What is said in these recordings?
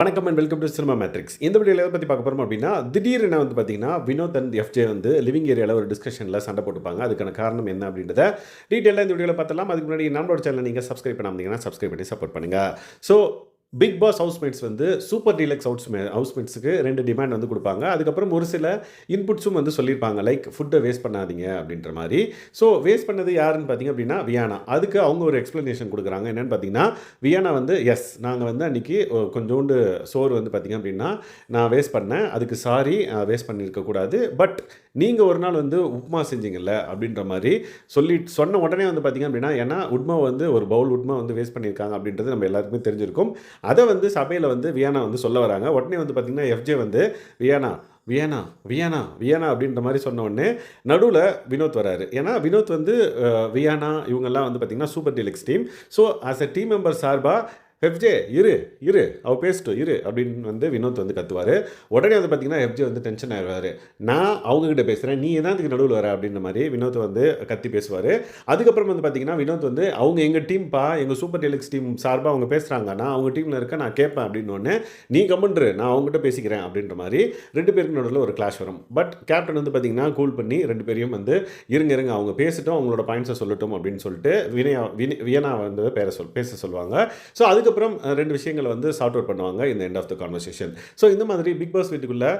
வணக்கம் and welcome to cinema matrix இந்த வீடியோவில் எதை பற்றி பார்க்க போகிறோம் அப்படின்னா திடீர்னு வந்து பார்த்தீங்கன்னா வினோத் அண்ட் எஃப்ஜே வந்து லிவிங் ஏரியாவில் ஒரு டிஸ்கஷனில் சண்டை போட்டுப்பாங்க. அதுக்கான காரணம் என்ன அப்படின்றத டீட்டெயிலாக இந்த வீடியோவில் பார்த்தலாம் அதுக்கு முன்னாடி நம்மளோட சேனல் நீங்கள் சப்ஸ்கிரைப் பண்ணாமீங்கன்னா சப்ஸ்கிரைப் பண்ணி சப்போர்ட் பண்ணுங்கள் ஸோ பிக் பாஸ் ஹவுஸ்மேட்ஸ் வந்து சூப்பர் டீலக்ஸ் ஹவுஸ் ஹவுஸ்மேட்ஸுக்கு ரெண்டு டிமாண்ட் வந்து கொடுப்பாங்க. அதுக்கப்புறம் ஒரு சில இன்புட்ஸும் வந்து சொல்லியிருப்பாங்க. லைக் ஃபுட்டை வேஸ்ட் பண்ணாதீங்க அப்படின்ற மாதிரி. ஸோ வேஸ்ட் பண்ணது யாருன்னு பார்த்தீங்க அப்படின்னா வியானா அதுக்கு அவங்க ஒரு எக்ஸ்ப்ளனேஷன் கொடுக்குறாங்க. என்னென்னு பார்த்தீங்கன்னா வியானா வந்து எஸ் நாங்கள் வந்து அன்றைக்கி கொஞ்சோண்டு சோறு வந்து பார்த்தீங்க அப்படின்னா நான் வேஸ்ட் பண்ணேன். அதுக்கு சாரி வேஸ்ட் பண்ணியிருக்கக்கூடாது பட் நீங்கள் ஒரு நாள் வந்து உப்மா செஞ்சீங்கல்ல அப்படின்ற மாதிரி சொல்லி சொன்ன உடனே வந்து பார்த்தீங்க அப்படின்னா ஏன்னா உட்மா வந்து ஒரு பவுல் உட்மா வந்து வேஸ்ட் பண்ணியிருக்காங்க அப்படின்றது நம்ம எல்லாருக்குமே தெரிஞ்சிருக்கும். அதை வந்து சபையில் வந்து வியானா வந்து சொல்ல வராங்க. உடனே வந்து பார்த்திங்கன்னா எஃப்ஜே வந்து வியானா வியானா வியானா வியானா அப்படின்ற மாதிரி சொன்ன உடனே நடுவில் வினோத் வராரு. ஏன்னா வினோத் வந்து வியானா இவங்கெல்லாம் வந்து பார்த்திங்கன்னா super deluxe team so as a team member சார்பாக ஹெஃப்ஜே இரு இரு. அவ பேசிட்டோம் இரு அப்படின்னு வந்து வினோத் வந்து கத்துவார். உடனே வந்து பார்த்தீங்கன்னா ஹெஃப்ஜே வந்து டென்ஷன் ஆயிடுவார். நான் அவங்ககிட்ட பேசுகிறேன் நீ தான் இதுக்கு நடுவில் வர? அப்படின்ற மாதிரி வினோத் வந்து கத்தி பேசுவார். அதுக்கப்புறம் வந்து பார்த்தீங்கன்னா வினோத் வந்து அவங்க எங்கள் டீம்ப்பா எங்கள் சூப்பர் டெலிக்ஸ் டீம் சார்பாக அவங்க பேசுகிறாங்க நான் அவங்க டீமில் இருக்க நான் கேட்பேன். அப்படின்னு ஒன்று நீ கம்மன்று நான் அவங்ககிட்ட பேசிக்கிறேன். அப்படின்ற மாதிரி ரெண்டு பேருக்கு நடுவில் ஒரு கிளாஷ் வரும். பட் கேப்டன் வந்து பார்த்தீங்கன்னா கூல் பண்ணி ரெண்டு பேரையும் வந்து இருங்க இருங்க. அவங்க பேசிட்டோம். அவங்களோட பாயிண்ட்ஸை சொல்லட்டும். அப்படின்னு சொல்லிட்டு வினயா வினி வியனா வந்து பேர சொல் பேச சொல்லுவாங்க. ஸோ அதுக்கு அதுக்கப்புறம் ரெண்டு விஷயங்களை வந்து சார்ட் அவுட் பண்ணுவாங்க இந்த end of the conversation so இந்த மாதிரி பிக் பாஸ் வீட்டுக்குள்ளே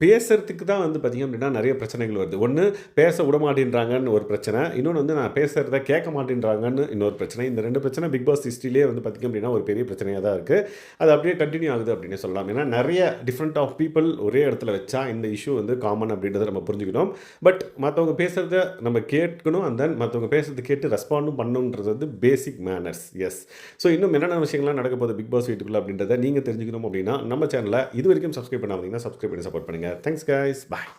பேசுறதுக்கு தான் வந்து பார்த்திங்க அப்படின்னா நிறைய பிரச்சனைகள் வருது. ஒன்று பேச விட மாட்டேன்றாங்கன்னு ஒரு பிரச்சனை. இன்னொன்று வந்து நான் பேசுகிறத கேட்க மாட்டேன்றாங்கன்னு இன்னொரு பிரச்சனை. இந்த ரெண்டு பிரச்சனை பிக் பாஸ் ஹிஸ்ட்ரியிலே வந்து பார்த்திங்க அப்படின்னா ஒரு பெரிய பிரச்சனையாக தான் இருக்குது அது அப்படியே கண்டினியூ ஆகுது அப்படின்னு சொல்லலாம். ஏன்னா நிறைய டிஃப்ரெண்ட் ஆஃப் பீப்புள் ஒரே இடத்துல வச்சா இந்த இஷ்யூ வந்து காமன் அப்படின்றத நம்ம புரிஞ்சுக்கணும் பட் மற்றவங்க பேசுகிறத நம்ம கேட்கணும் அண்ட் தென் மற்றவங்க பேசுறது கேட்டு ரெஸ்பாண்டும் பண்ணணுன்றது வந்து பேசிக் மேனர்ஸ் எஸ் ஸோ இன்னும் என்னென்ன விஷயங்கள்லாம் நடக்க போகுது பிக் பாஸ் வீட்டுக்குள்ள அப்படின்றத நீங்கள் தெரிஞ்சுக்கணும் அப்படின்னா நம்ம சேனலை இது வரைக்கும் சப்ஸ்கிரைப் பண்ணாமல் சப்ஸ்கிரைப் பண்ணி சப்போர்ட் பண்ணுங்கள் coming. Thanks, guys. Bye.